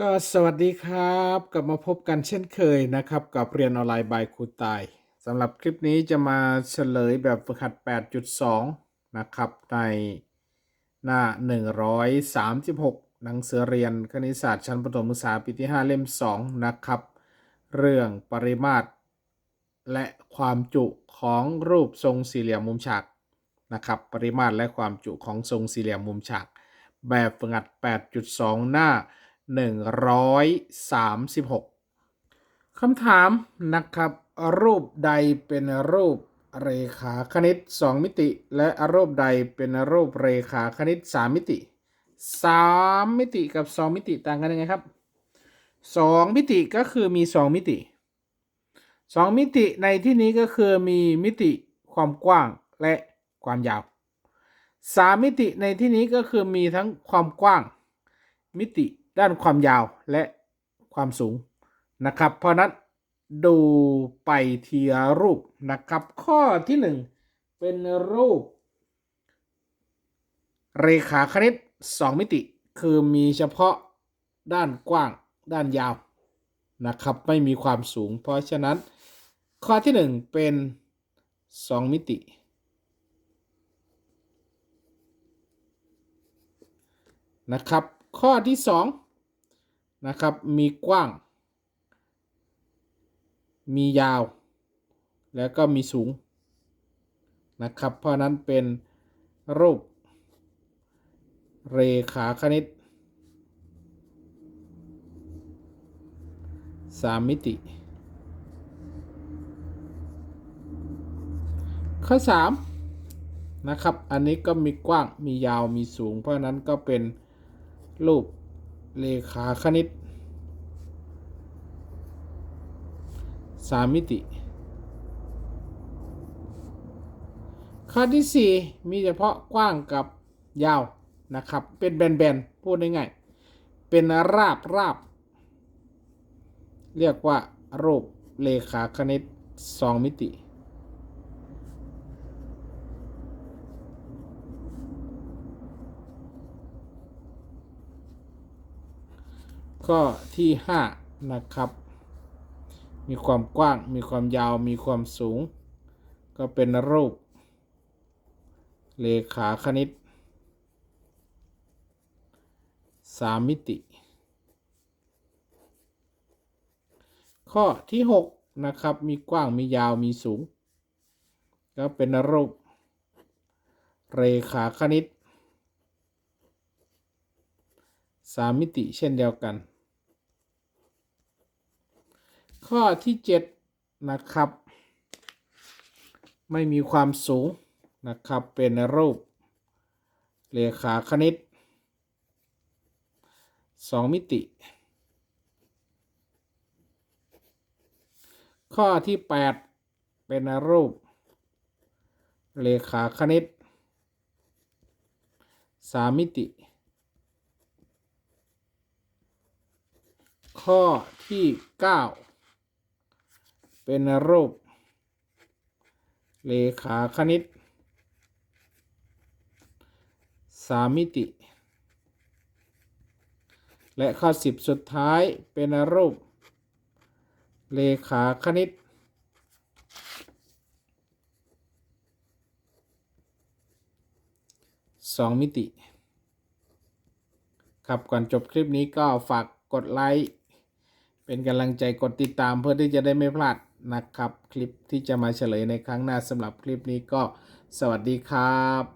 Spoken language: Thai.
ก็สวัสดีครับ กลับมาพบกันเช่นเคยนะครับ กับเรียนออนไลน์บายครูตายสำหรับคลิปนี้จะมาเฉลยแบบฝึกหัด 8.2 นะครับ ในหน้า 136 หนังสือเรียนคณิตศาสตร์ชั้นประถมศึกษาปีที่ 5 เล่ม 2 นะครับ เรื่องปริมาตร และความจุของรูปทรงสี่เหลี่ยมมุมฉากนะครับ ปริมาตรและความจุของทรงสี่เหลี่ยมมุมฉาก แบบฝึกหัด 8.2 หน้า 136คำถามนะครับ รูปใดเป็นรูปเรขาคณิต 2 มิติ และรูปใดเป็นรูปเรขาคณิต 3 มิติ 3 มิติกับ 2 มิติต่างกันยังไงครับ 2 มิติก็คือมี 2 มิติ 2 มิติในที่นี้ก็คือมีมิติความกว้างและความยาว 3 มิติในที่นี้ก็คือมีทั้งความกว้าง มิติ ด้านความยาวและความสูงนะครับ เพราะนั้นดูไปทีรูปนะครับ ข้อที่ 1 เป็นรูป เรขาคณิต 2 มิติ คือมีเฉพาะด้านกว้างด้านยาวนะครับ ไม่มีความสูง เพราะฉะนั้น ข้อที่ 1 เป็น 2 มิติ นะครับ ข้อที่ 2 นะครับ มีกว้าง มียาว แล้วก็มีสูงนะครับ เพราะนั้นเป็นรูป เรขาคณิต3มิติ ข้อ 3 นะครับ อันนี้ก็มีกว้างมียาวมีสูง เพราะนั้นก็เป็นรูป เรขาคณิต3มิติ ข้อที่ 4 มีเฉพาะกว้างกับยาวนะครับ เป็นแบนๆ พูดง่ายๆ เป็นราบราบ เรียกว่ารูปเรขาคณิต 2 มิติ ข้อที่ 5 นะครับ มีความกว้าง มีความยาว มีความสูง ก็เป็นรูป เลขาคณิต3มิติ ข้อที่ 6 นะครับ มีกว้าง มียาว มีสูง ก็เป็นรูป เรขาคณิต3มิติเช่นเดียวกัน ข้อที่7นะครับ ไม่มีความสูงนะครับ เป็นรูปเรขาคณิต2มิติ ข้อที่8เป็นรูปเรขาคณิต3มิติ ข้อที่9 เป็นรูป เลขาคณิต3มิติ และข้อ10สุดท้ายเป็นรูป เลขาคณิต2มิติ ครับก่อนจบคลิปนี้ก็ฝากกดไลค์ เป็นกำลังใจกดติดตามเพื่อที่จะได้ไม่พลาด นะครับ คลิปที่จะมาเฉลยในครั้งหน้าสำหรับคลิปนี้ก็สวัสดีครับ